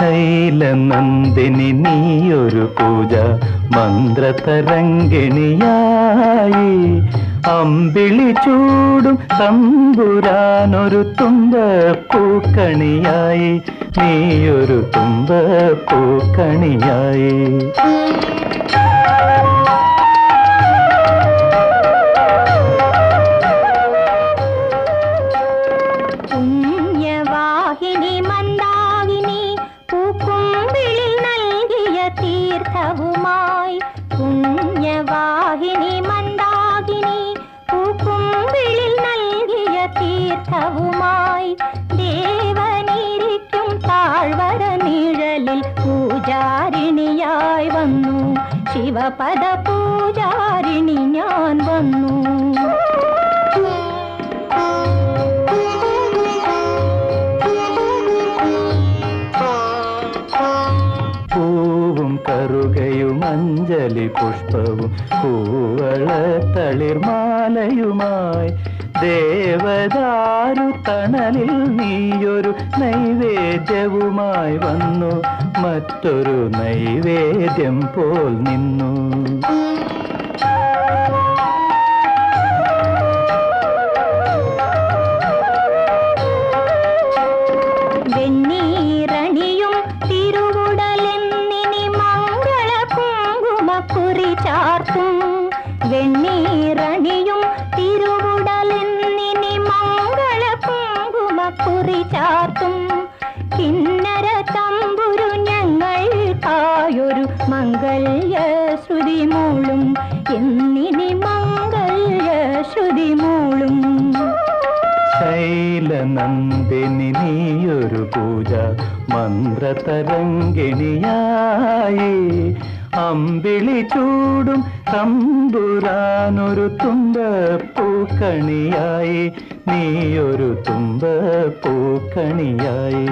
ശൈലനന്ദിനി ഒരു പൂജ മന്ത്രതരംഗിണിയായി. അമ്പിളി ചൂടും തമ്പുരാനൊരു തുമ്പ പൂക്കണിയായി ഒരു തുമ്പ പൂക്കണിയായി പുണ്യവാഹിനി മന്ദാകിനി പൂക്കുമ്പിളിൽ നൽകിയ തീർത്ഥവുമായി ദേവനിരിക്കും താഴ്വര നിഴലിൽ പൂജാരിണിയായി വന്നു. ശിവപദ പൂജാരിണി ഞാൻ വന്നു. പൂവും കറുകയും അഞ്ജലി പുഷ്പവും പൂവള തളിർമാലയുമായി ദേവദാരു തണലിൽ നീയൊരു നൈവേദ്യവുമായി വന്നു. മറ്റൊരു നൈവേദ്യം പോൽ നിന്നു. വെണ്ണീറണിയും തിരുവുടലെന്നിനി മംഗള കുങ്കുമക്കുറി ചാർത്തും. കിന്നര തമ്പുരു ഞങ്ങൾക്കായൊരു മംഗല്യ ശ്രുതി മൂളും. എന്നിനി മംഗല്യ ശ്രുതി മൂളും. ശൈലനന്ദിനി നീയൊരു പൂജ മന്ത്രതരംഗിണിയായി. അമ്പിളി ചൂടും തമ്പുരാനൊരു തുമ്പ പൂക്കണിയായി നീയൊരു തുമ്പ പൂക്കണിയായി